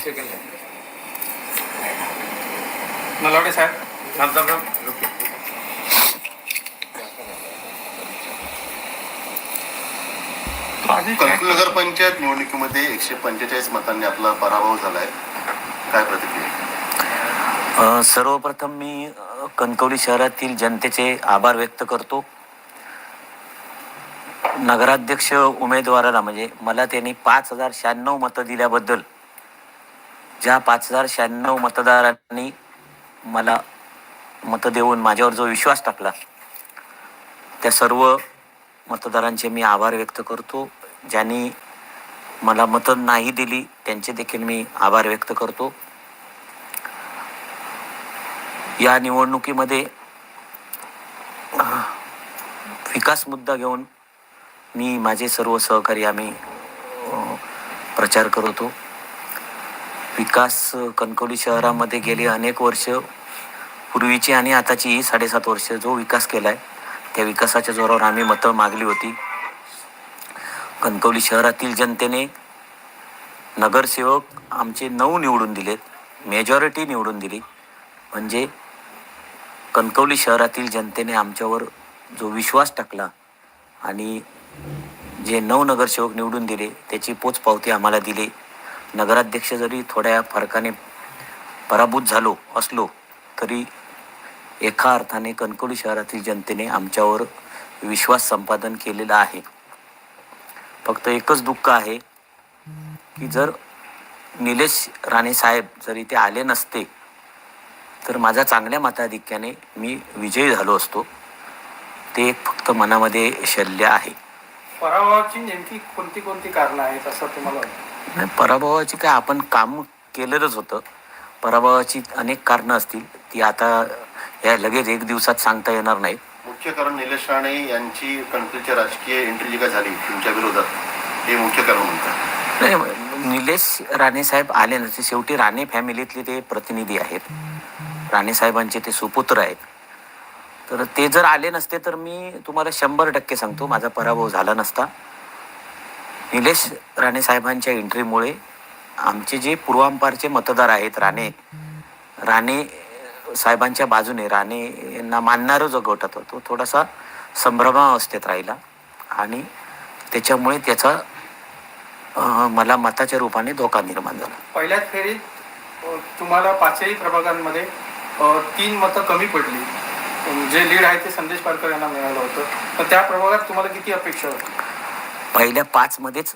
एक सेकंड नलावडे साहेब थांब थांब थांब. ओके. कंकुल नगर पंचायत निवडणुकीमध्ये एकशे पंचेचाळीस मतांनी आपला पराभव झालाय. काय प्रतिक्रिया? सर्वप्रथम मी कणकवली शहरातील जनतेचे आभार व्यक्त करतो. नगराध्यक्ष उमेदवाराला म्हणजे मला त्यांनी पाच हजार शहाण्णव मतं दिल्याबद्दल ज्या पाच हजार शहाण्णव मतदारांनी मला मतं देऊन माझ्यावर जो विश्वास टाकला त्या सर्व मतदारांचे मी आभार व्यक्त करतो. ज्यांनी मला मतं नाही दिली त्यांचे देखील मी आभार व्यक्त करतो. या निवडणुकीमध्ये विकास मुद्दा घेऊन मी माझे सर्व सहकारी आम्ही प्रचार करतो. विकास कणकवली शहरामध्ये गेली अनेक वर्ष पूर्वीची आणि आताची ही साडेसात वर्ष जो विकास केला आहे त्या विकासाच्या जोरावर आम्ही मतं मागली होती. कणकवली शहरातील जनतेने नगरसेवक आमचे नऊ निवडून दिलेत मेजॉरिटी निवडून दिली. म्हणजे कणकवली शहरातील जनतेने आमच्यावर जो विश्वास टाकला आणि जे नऊ नगरसेवक निवडून दिले त्याची पोचपावती आम्हाला दिली. नगराध्यक्ष जरी थोड्या फरकाने पराभूत झालो असलो तरी एका अर्थाने कणकवली शहरातील जनतेने आमच्यावर विश्वास संपादन केलेला आहे. फक्त एकच दुःख आहे की जर निलेश राणे साहेब जर इथे आले नसते तर माझ्या चांगल्या मताधिक्याने मी विजयी झालो असतो. ते एक फक्त मनामध्ये शल्य आहे. पराभवाची नेमकी कोणती कोणती कारणं आहेत असं तुम्हाला वाटतं? नाही, पराभवाची काय आपण काम केलेलंच होतं. पराभवाची अनेक कारणं असतील ती आता या लगेच एक दिवसात सांगता येणार नाहीत मुख्य कारण निलेश राणे यांची कणकुलची राजकीय एंट्री जी काय झाली तुमच्या विरोधात हे मुख्य कारण म्हणतात. नाही निलेश राणे साहेब आले नसते शेवटी राणे फॅमिलीतले ते प्रतिनिधी आहेत. राणे साहेबांचे ते सुपुत्र आहेत. तर ते जर आले नसते तर मी तुम्हाला शंभर टक्के सांगतो माझा पराभव झाला नसता. निलेश राणे साहेबांच्या एंट्रीमुळे आमचे जे पूर्वांपारचे मतदार आहेत राणे राणे साहेबांच्या बाजूने राणे यांना मानणारं जो गट होता तो थोडासा संभ्रमावस्थेत राहिला. आणि त्याच्यामुळे त्याचा मला मताच्या रूपाने धोका निर्माण झाला. पहिल्याच फेरीत तुम्हाला पाचही प्रभागांमध्ये तीन मतं कमी पडली. जे लीड आहे ते संदेश पारकर यांना मिळालं होतं. तर त्या प्रभागात तुम्हाला किती अपेक्षा होती? पहिल्या पाचमध्येच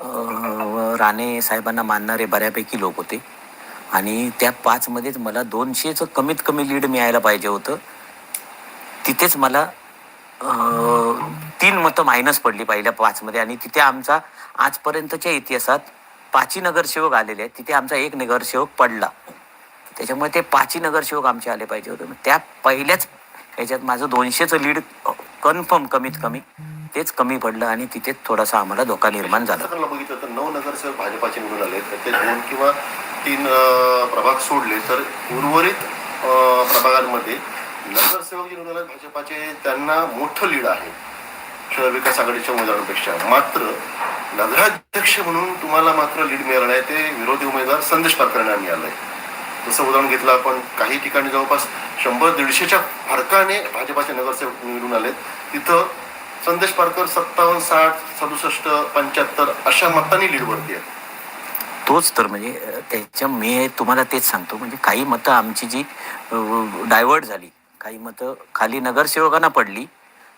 अं, राणे साहेबांना मानणारे बऱ्यापैकी लोक होते. आणि त्या पाचमध्येच मला दोनशेचं कमीत कमी लीड मिळायला पाहिजे होतं. तिथेच मला अं, तीन मतं मायनस पडली पहिल्या पाचमध्ये आणि तिथे आमचा आजपर्यंतच्या इतिहासात पाची नगरसेवक आलेले आहेत. तिथे आमचा एक नगरसेवक पडला. त्याच्यामुळे ते पाची नगरसेवक आमचे आले पाहिजे होते. मग त्या पहिल्याच याच्यात माझं दोनशेचं लीड कन्फर्म कमीत कमी तेच कमी पडलं आणि तिथेच थोडासा आम्हाला धोका निर्माण झाला. बघितलं तर नऊ नगरसेवक भाजपाचे निवडून आले तर ते दोन किंवा तीन प्रभाग सोडले तर उर्वरित प्रभागांमध्ये नगरसेवक जे निवडून आले भाजपाचे त्यांना मोठं लीड आहे. शहर विकास आघाडीच्या उमेदवारांपेक्षा. मात्र नगराध्यक्ष म्हणून तुम्हाला मात्र लीड मिळालं नाही. ते विरोधी उमेदवार संदेश पारकरांना मिळालंय. जसं उदाहरण घेतलं आपण काही ठिकाणी जवळपास शंभर दीडशेच्या फरकाने भाजपाचे नगरसेवक निवडून आलेत. तिथं संदेश पारकर सत्तावन्न साठ सदुसष्ट पंच्याहत्तर अशा मतांनी लीडवरती आहे तोच तर म्हणजे त्याच्या मी तुम्हाला तेच सांगतो म्हणजे काही मतं आमची जी डायव्हर्ट झाली काही मतं खाली नगरसेवकांना पडली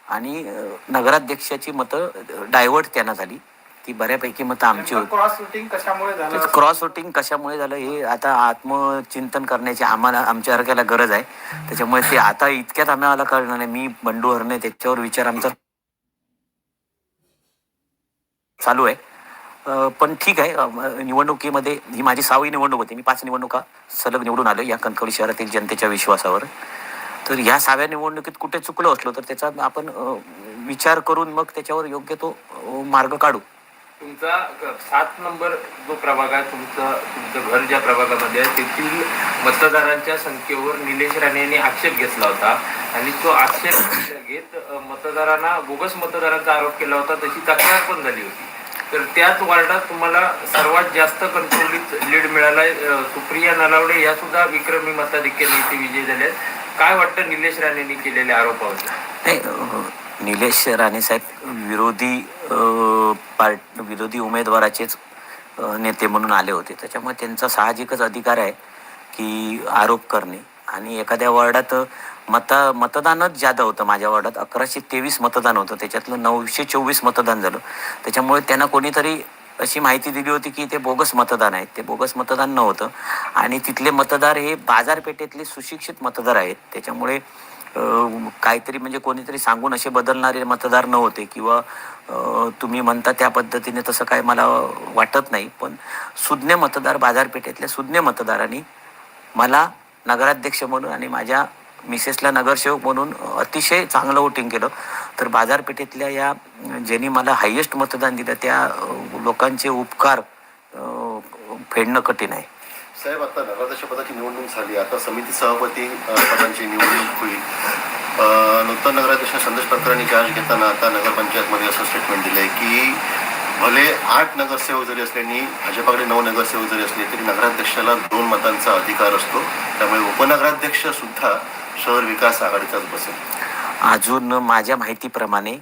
आणि नगराध्यक्षाची मतं डायवर्ट त्यांना झाली. ती बऱ्यापैकी मतं आमची होती. क्रॉस रुटिंग कशामुळे झालं? क्रॉस वोटिंग कशामुळे झालं हे आता आत्मचिंतन करण्याची आम्हाला आमच्यासारख्याला गरज आहे. त्याच्यामुळे ते आता इतक्यात आम्हाला कळणार नाही मी बंडू हरणे त्याच्यावर विचार आमचा चालू आहे. अं, पण ठीक आहे. अं, निवडणुकीमध्ये ही माझी सहावी निवडणूक होती. मी पाच निवडणुका सलग निवडून आलो या कणकवली शहरातील जनतेच्या विश्वासावर. तर ह्या सहाव्या निवडणुकीत कुठे चुकलो असलो तर त्याचा आपण अं, विचार करून मग त्याच्यावर योग्य तो अं, मार्ग काढू. तुमचा सात नंबर जो प्रभाग आहे तुमचं तुमचं घर ज्या प्रभागामध्ये आहे तेथील मतदारांच्या संख्येवर निलेश राणे यांनी आक्षेप घेतला होता. आणि तो आक्षेप घेत मतदारांना बोगस मतदारांचा आरोप केला होता तशी तक्रार पण झाली होती. तर त्याच वार्डात तुम्हाला सर्वात जास्त कंट्रोलित लीड मिळालाय सुप्रिया नलावडे या सुद्धा विक्रमी मताधिक्याने इथे विजयी झाले काय वाटतं निलेश राणेंनी केलेल्या आरोपावर? निलेश राणे साहेब विरोधी पार्ट विरोधी उमेदवाराचेच नेते म्हणून आले होते. त्याच्यामुळे त्यांचा साहजिकच अधिकार आहे की आरोप करणे. आणि एखाद्या वॉर्डात मता मतदानच जादा होतं माझ्या वॉर्डात अकराशे तेवीस मतदान होतं. त्याच्यातलं नऊशे चोवीस मतदान झालं. त्याच्यामुळे त्यांना कोणीतरी अशी माहिती दिली होती की ते बोगस मतदान आहेत ते बोगस मतदान नव्हतं. आणि तिथले मतदार हे बाजारपेठेतले सुशिक्षित मतदार आहेत. त्याच्यामुळे काहीतरी म्हणजे कोणीतरी सांगून असे बदलणारे मतदार नव्हते किंवा तुम्ही म्हणता त्या पद्धतीने तसं काय मला वाटत नाही. पण सुज्ञ मतदार बाजारपेठेतल्या सुज्ञ मतदारांनी मला नगराध्यक्ष म्हणून आणि माझ्या मिसेसला नगरसेवक म्हणून अतिशय चांगलं वोटिंग केलं. तर बाजारपेठेतल्या या ज्यांनी मला हायेस्ट मतदान दिलं त्या लोकांचे उपकार फेडणं कठीण आहे. साहेब आता नगराध्यक्ष पदाची निवडणूक झाली. आता समिती सभापती पदांची निवडणूक होईल. नूतन नगराध्यक्ष संदेश पात्रांनी चार्ज घेताना आता नगरपंचायतमध्ये असं स्टेटमेंट दिलंय की भले आठ नगरसेवक जरी असल्याने आणि भाजपाकडे नऊ नगरसेवक जरी असले तरी नगराध्यक्षाला दोन मतांचा अधिकार असतो. त्यामुळे उपनगराध्यक्ष सुद्धा शहर विकास आघाडीचाच बसेल. अजून माझ्या माहितीप्रमाणे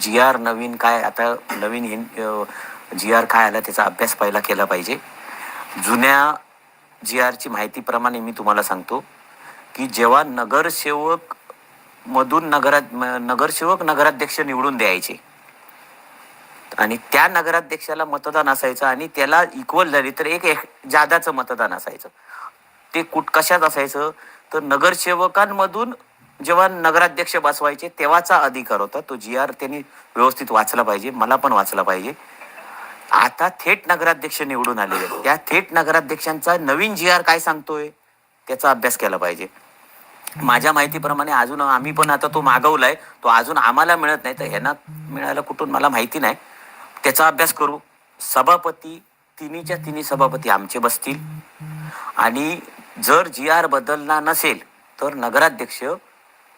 जी आर नवीन काय आता नवीन जी आर काय आला त्याचा अभ्यास पहिला केला पाहिजे. जुन्या जी आरची माहितीप्रमाणे मी तुम्हाला सांगतो की जेव्हा नगरसेवक मधून नगरा नगरसेवक नगराध्यक्ष निवडून द्यायचे आणि त्या नगराध्यक्षाला मतदान असायचं आणि त्याला इक्वल झाली तर एक एक जादाचं मतदान असायचं. ते कुठ कशात असायचं? तर नगरसेवकांमधून जेव्हा नगराध्यक्ष बसवायचे तेव्हाचा अधिकार होता. तो जी आर त्यांनी व्यवस्थित वाचला पाहिजे मला पण वाचला पाहिजे. आता थेट नगराध्यक्ष निवडून आलेले आहेत. त्या थेट नगराध्यक्षांचा नवीन जी आर काय सांगतोय? त्याचा अभ्यास केला पाहिजे. माझ्या माहितीप्रमाणे अजून आम्ही पण आता तो मागवलाय. तो अजून आम्हाला मिळत नाही. तर ह्यांना मिळायला कुठून मला माहिती नाही. त्याचा अभ्यास करू. सभापती तिन्हीच्या तिन्ही सभापती आमचे बसतील. आणि जर जी आर बदलला नसेल तर नगराध्यक्ष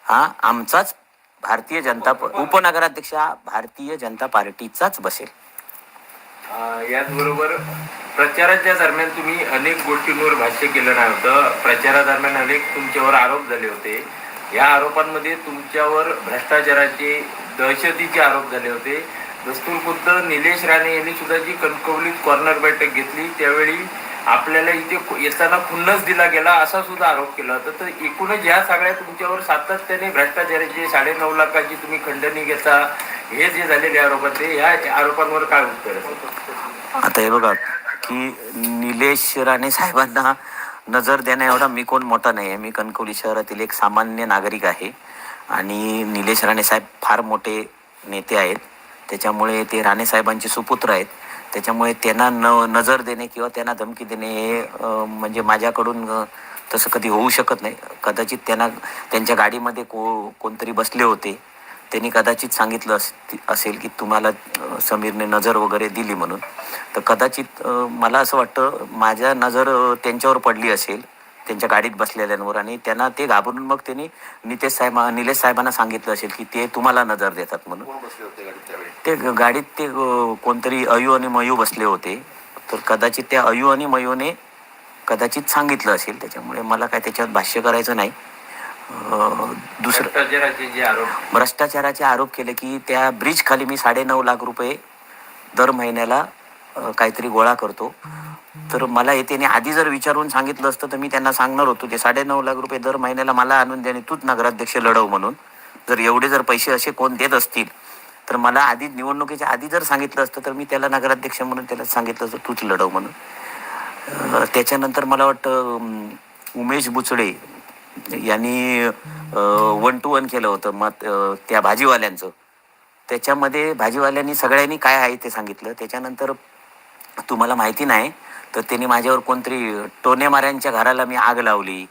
हा आमचाच भारतीय जनता उपनगराध्यक्ष हा भारतीय जनता पार्टीचाच बसेल. याचबरोबर प्रचाराच्या दरम्यान तुम्ही अनेक गोष्टींवर भाष्य केलं नाही होतं प्रचारादरम्यान अनेक तुमच्यावर आरोप झाले होते. या आरोपांमध्ये तुमच्यावर भ्रष्टाचाराचे दहशतीचे आरोप झाले होते. दस्तूर खुद्द निलेश राणे यांनी सुद्धा जी कणकवलीत कॉर्नर बैठक घेतली त्यावेळी आपल्याला इथे येताना खुन्नस दिला गेला असा सुद्धा आरोप केला. होता तर एकूणच या सगळ्या तुमच्यावर सातत्याने भ्रष्टाचाराचे साडेनऊ लाखाची तुम्ही खंडणी घेता हे जे झालेले आरोप आहेत ते आरोपांवर काय उत्तर आता हे बघा की निलेश राणे साहेबांना नजर देण्या एवढा मी कोण मोठा नाही आहे मी कणकवली शहरातील एक सामान्य नागरिक आहे. आणि निलेश राणे साहेब फार मोठे नेते आहेत. त्याच्यामुळे ते राणे साहेबांचे सुपुत्र आहेत. त्याच्यामुळे त्यांना न नजर देणे किंवा त्यांना धमकी देणे हे म्हणजे माझ्याकडून तसं कधी होऊ शकत नाही. कदाचित त्यांना त्यांच्या गाडीमध्ये को कोणतरी बसले होते. त्यांनी कदाचित सांगितलं अस- असेल की तुम्हाला समीरने नजर वगैरे दिली म्हणून. तर कदाचित मला असं वाटतं माझ्या नजर त्यांच्यावर पडली असेल. त्यांच्या गाडीत बसलेल्यांवर आणि त्यांना ते घाबरून मग त्यांनी नितेश साहेब निलेश साहेबांना सांगितलं असेल की ते तुम्हाला नजर देतात म्हणून. ते गाडीत ते कोणतरी अयू आणि मयू बसले होते. तर कदाचित त्या अयू आणि मयूने कदाचित सांगितलं असेल. त्याच्यामुळे मला काय त्याच्यावर भाष्य करायचं नाही. दुसरं भ्रष्टाचाराचे आरोप. केले की त्या ब्रिज खाली मी साडेनऊ लाख रुपये दर महिन्याला काहीतरी गोळा करतो. तर मला हे त्याने आधी जर विचारून सांगितलं असतं तर मी त्यांना सांगणार होतो ते साडेनऊ लाख रुपये दर महिन्याला मला आणून द्याने तूच नगराध्यक्ष लढव म्हणून. जर एवढे जर पैसे असे कोण देत असतील तर मला आधी निवडणुकीच्या आधी जर सांगितलं असतं तर मी त्याला नगराध्यक्ष म्हणून त्याला सांगितलं असतं तूच लढव म्हणून. त्याच्यानंतर मला वाटतं उमेश बुचडे यांनी वन टू वन केलं होतं मग त्या भाजीवाल्यांचं. त्याच्यामध्ये भाजीवाल्यांनी सगळ्यांनी काय आहे ते सांगितलं. त्याच्यानंतर तुम्हाला माहिती नाही तर त्यांनी माझ्यावर कोणतरी टोनेमाऱ्यांच्या घराला मी आग लावली.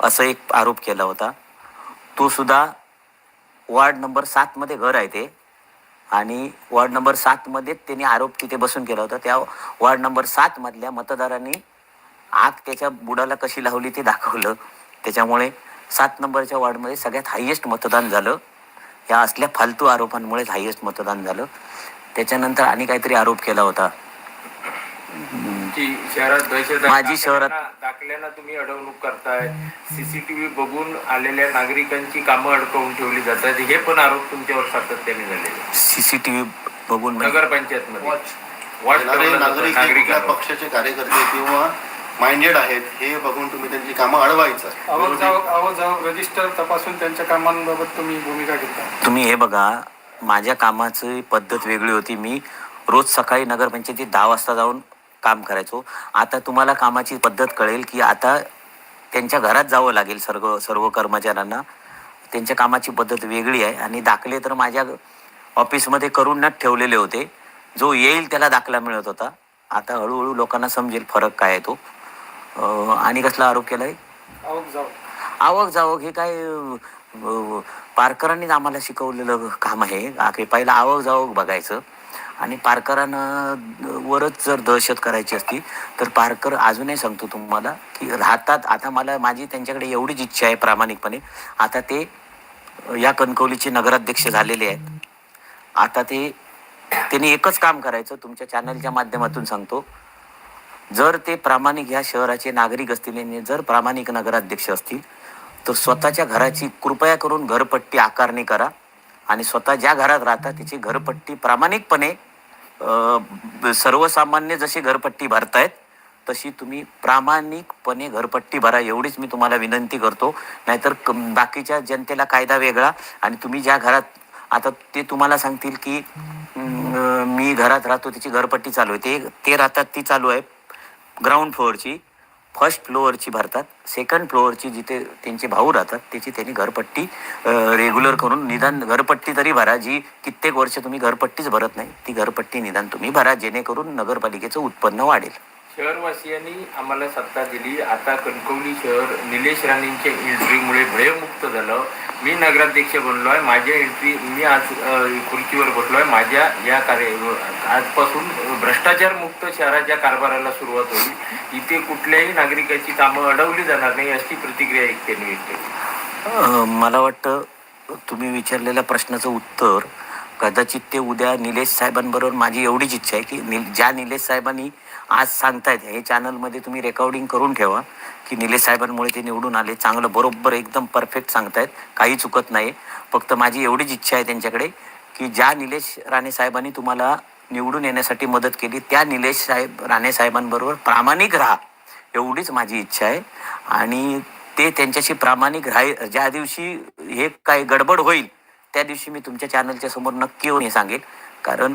असं एक आरोप केला होता. तो सुद्धा वॉर्ड नंबर सातमध्ये घर आहे ते. आणि वॉर्ड नंबर सातमध्ये त्यांनी आरोप तिथे बसून केला होता. त्या वॉर्ड नंबर सातमधल्या मतदारांनी आग त्याच्या बुडाला कशी लावली ते दाखवलं. त्याच्यामुळे सात नंबरच्या वॉर्डमध्ये सगळ्यात हायेस्ट मतदान झालं. या असल्या फालतू आरोपांमुळेच हायेस्ट मतदान झालं. त्याच्यानंतर आणि काहीतरी आरोप केला होता. शहरात. माझी शहरात- दाखल्यांना- तुम्ही अडवणूक करताय. सीसीटीव्ही बघून आलेल्या नागरिकांची कामं अडकवून ठेवली जातात. हे पण आरोप तुमच्यावर सातत्याने झालेले सीसीटीव्ही बघून म्हणजे नगरपंचायत मध्ये नागरिक हे. पक्षाचे कार्यकर्ते किंवा माइंडेड आहेत हे बघून तुम्ही त्यांची कामं अडवायचं. आवक जावक आवक जावक रजिस्टर तपासून त्यांच्या कामांबाबत तुम्ही भूमिका घेता. तुम्ही हे बघा माझ्या कामाची पद्धत वेगळी होती. मी रोज सकाळी नगरपंचायतीत दहा वाजता जाऊन काम करायचो. आता तुम्हाला कामाची पद्धत कळेल की आता त्यांच्या घरात जावं लागेल सर्व सर्व कर्मचाऱ्यांना. त्यांच्या कामाची पद्धत वेगळी आहे आणि दाखले तर माझ्या ऑफिसमध्ये करूनच ठेवलेले होते. जो येईल त्याला दाखला मिळत होता. आता हळूहळू लोकांना समजेल फरक काय आहे तो. आणि कसला आरोप केला आहे आवक जावक हे काय पारकरांनीच आम्हाला शिकवलेलं काम आहे. पहिला आवक जावक बघायचं. आणि पारकरानं वरच जर दहशत करायची असती तर पारकर अजूनही सांगतो तुम्हाला की राहतात. आता मला माझी त्यांच्याकडे एवढीच इच्छा आहे प्रामाणिकपणे. आता ते या कणकवलीचे नगराध्यक्ष झालेले आहेत. आता ते त्यांनी एकच काम करायचं तुमच्या चॅनलच्या माध्यमातून सांगतो. जर ते प्रामाणिक ह्या शहराचे नागरिक असतील आणि जर प्रामाणिक नगराध्यक्ष असतील तर स्वतःच्या घराची कृपया करून घरपट्टी आकारणी करा. आणि स्वतः ज्या घरात राहता त्याची घरपट्टी प्रामाणिकपणे सर्वसामान्य जशी घरपट्टी भरतायत तशी तुम्ही प्रामाणिकपणे घरपट्टी भरा एवढीच मी तुम्हाला विनंती करतो. नाहीतर क- बाकीच्या जनतेला कायदा वेगळा आणि तुम्ही ज्या घरात आता ते तुम्हाला सांगतील की मी घरात राहतो त्याची घरपट्टी चालू आहे. ते ते राहतात ती चालू आहे ग्राउंड फ्लोअरची फर्स्ट फ्लोअरची भरतात सेकंड फ्लोअरची जिथे त्यांचे भाऊ राहतात त्याची त्यांनी घरपट्टी रेग्युलर करून निदान घरपट्टी तरी भरा जी कित्येक वर्ष तुम्ही घरपट्टीच भरत नाही ती घरपट्टी निदान तुम्ही भरा जेणेकरून नगरपालिकेचं उत्पन्न वाढेल. शहरवासियांनी आम्हाला सत्ता दिली. आता कणकवली शहर निलेश राणेंच्या एंट्रीमुळे भयमुक्त झालं. मी नगराध्यक्ष बनलो आहे माझ्या एंट्री मी आज खुर्चीवर बसलो आहे माझ्या या कार्य आजपासून भ्रष्टाचार मुक्त शहराच्या कारभाराला सुरुवात होईल. इथे कुठल्याही नागरिकाची कामं अडवली जाणार नाही अशी प्रतिक्रिया एक त्यांनी व्यक्त केली. मला वाटतं तुम्ही विचारलेल्या प्रश्नाचं उत्तर कदाचित ते उद्या निलेश साहेबांबरोबर माझी एवढीच इच्छा आहे की नि ज्या निलेश साहेबांनी आज सांगतायत हे चॅनलमध्ये तुम्ही रेकॉर्डिंग करून ठेवा की निलेश साहेबांमुळे ते निवडून आले. चांगलं बरोबर एकदम परफेक्ट सांगतायत. काही चुकत नाही. फक्त माझी एवढीच इच्छा आहे त्यांच्याकडे की ज्या निलेश राणे साहेबांनी तुम्हाला निवडून येण्यासाठी मदत केली त्या निलेश साहेब राणे साहेबांबरोबर प्रामाणिक राहा. एवढीच माझी इच्छा आहे. आणि ते त्यांच्याशी प्रामाणिक राही ज्या दिवशी हे काय गडबड होईल त्या दिवशी मी तुमच्या चॅनलच्या समोर नक्की येऊन हे सांगेल. कारण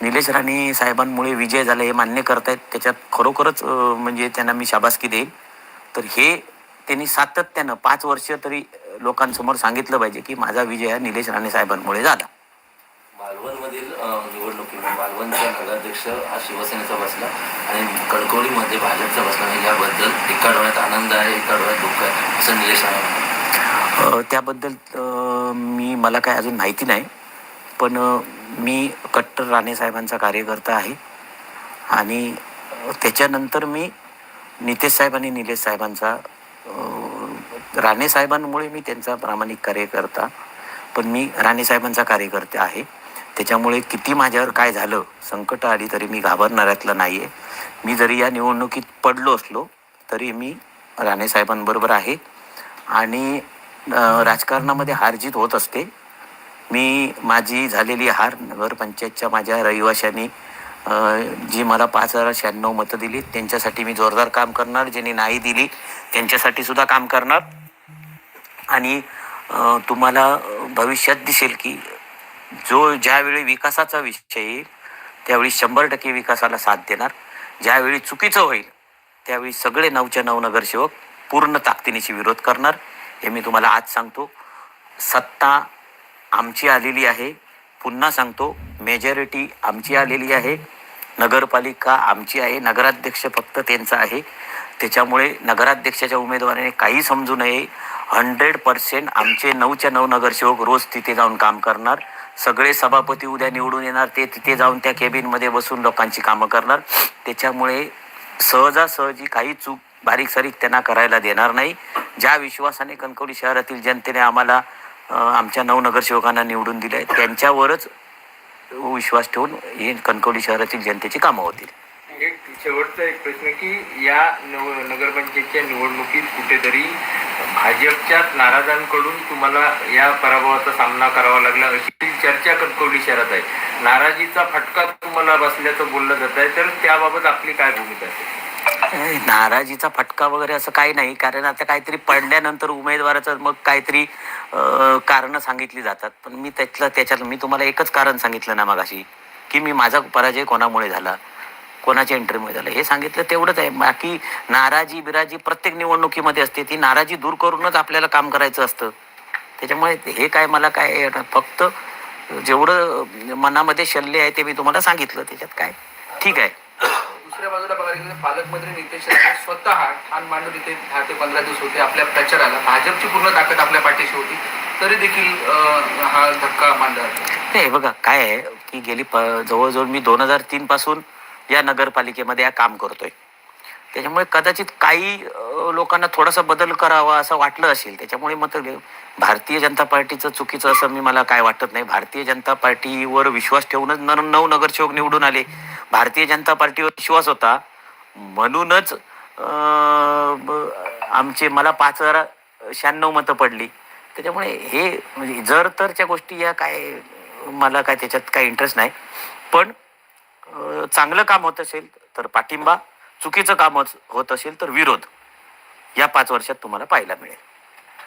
निलेश राणे साहेबांमुळे विजय झाला हे मान्य करतायत. त्याच्यात खरोखरच म्हणजे त्यांना मी शाबासकी देईन तर हे त्यांनी सातत्यानं पाच वर्ष तरी लोकांसमोर सांगितलं पाहिजे की माझा विजय हा निलेश राणे साहेबांमुळे झाला. मालवणमधील निवडणुकीमध्ये मालवणचा नगराध्यक्ष हा शिवसेनेचा बसला आणि कणकवलीमध्ये भाजपचा बसला आणि याबद्दल एका डोळ्यात आनंद आहे एका डोळ्यात दुःख आहे असं निलेश राणे त्याबद्दल मी मला काय अजून माहिती नाही. पण मी कट्टर राणे साहेबांचा कार्यकर्ता आहे. आणि त्याच्यानंतर मी नितेश साहेब आणि निलेश साहेबांचा राणेसाहेबांमुळे राणे साहेबांमुळे मी त्यांचा प्रामाणिक कार्यकर्ता पण मी राणे साहेबांचा कार्यकर्ता आहे. त्याच्यामुळे किती माझ्यावर काय झालं संकट आली तरी मी घाबरणाऱ्यातलं नाही आहे मी जरी या निवडणुकीत पडलो असलो तरी मी राणे साहेबांबरोबर आहे. आणि राजकारणामध्ये हारजीत होत असते. मी माझी झालेली हार नगरपंचायतच्या माझ्या रहिवाशांनी जी मला पाच हजार शहाण्णव मतं दिली त्यांच्यासाठी मी जोरदार काम करणार. ज्यांनी नाही दिली त्यांच्यासाठी सुद्धा काम करणार. आणि तुम्हाला भविष्यात दिसेल की जो ज्यावेळी विकासाचा विषय येईल त्यावेळी शंभर टक्के विकासाला साथ देणार. ज्यावेळी चुकीचं होईल त्यावेळी सगळे नऊच्या नऊ नगरसेवक पूर्ण ताकदीनेशी विरोध करणार. हे मी तुम्हाला आज सांगतो. सत्ता आमची आलेली आहे. पुन्हा सांगतो मेजॉरिटी आमची आलेली आहे. नगरपालिका आमची आहे. नगराध्यक्ष फक्त त्यांचा आहे. त्याच्यामुळे नगराध्यक्षाच्या उमेदवाराने काही समजू नये. हंड्रेड पर्सेंट आमचे नऊच्या नऊ नगरसेवक रोज तिथे जाऊन काम करणार. सगळे सभापती उद्या निवडून येणार ते तिथे जाऊन त्या केबिनमध्ये बसून लोकांची कामं करणार. त्याच्यामुळे सहजासहजी काही चूक बारीक सारीक त्यांना करायला देणार नाही. ज्या विश्वासाने कणकवली शहरातील जनतेने आम्हाला आमच्या नऊ नगरसेवकांना निवडून दिले आहे त्यांच्यावरच विश्वास ठेवून हे कणकवली शहरातील जनतेची कामं होतील. एक शेवटचा एक प्रश्न की या नगरपंचायतच्या निवडणुकीत कुठेतरी भाजपच्याच नाराजांकडून तुम्हाला या पराभवाचा सामना करावा लागला अशी चर्चा कणकवली शहरात आहे. नाराजीचा फटका तुम्हाला बसल्याचं बोललं जात आहे तर त्याबाबत आपली काय भूमिका असेल नाराजीचा फटका वगैरे असं काही नाही. कारण आता काहीतरी पडल्यानंतर उमेदवाराचं मग काहीतरी कारणं सांगितली जातात. पण मी त्यातलं त्याच्यात मी तुम्हाला एकच कारण सांगितलं ना मगाशी की मी माझा पराजय कोणामुळे झाला? कोणाच्या एंट्रीमुळे झाला? हे सांगितलं तेवढंच आहे. बाकी नाराजी बिराजी प्रत्येक निवडणुकीमध्ये असते. ती नाराजी दूर करूनच आपल्याला काम करायचं असतं. त्याच्यामुळे हे काय मला काय फक्त जेवढं मनामध्ये शल्य आहे ते मी तुम्हाला सांगितलं. त्याच्यात काय? ठीक आहे. दुसऱ्या बाजूला बघायला गेलं पालकमंत्री नितेश राणे स्वतः ठाण मांडून इथे दहा ते पंधरा दिवस होते आपल्या प्रचाराला. भाजपची पूर्ण ताकद आपल्या पाठीशी होती. तरी देखील हा धक्का मानला नाही बघा काय आहे की गेली प जवळजवळ मी दोन हजार तीन पासून या नगरपालिकेमध्ये या काम करतोय. त्याच्यामुळे कदाचित काही लोकांना थोडासा बदल करावा असं वाटलं असेल. त्याच्यामुळे मग भारतीय जनता पार्टीचं चुकीचं असं मी मला काय वाटत नाही. भारतीय जनता पार्टीवर विश्वास ठेवूनच न नऊ नगरसेवक निवडून आले. भारतीय जनता पार्टीवर विश्वास होता. म्हणूनच आमचे मला पाच हजार शहाण्णव मतं पडली. त्याच्यामुळे हे म्हणजे जर तरच्या गोष्टी या काय मला काय त्याच्यात काही इंटरेस्ट नाही. पण चांगलं काम होत असेल तर पाठिंबा चुकीचं काम होत- असेल तर विरोध. या पाच वर्षात तुम्हाला पाहायला मिळेल.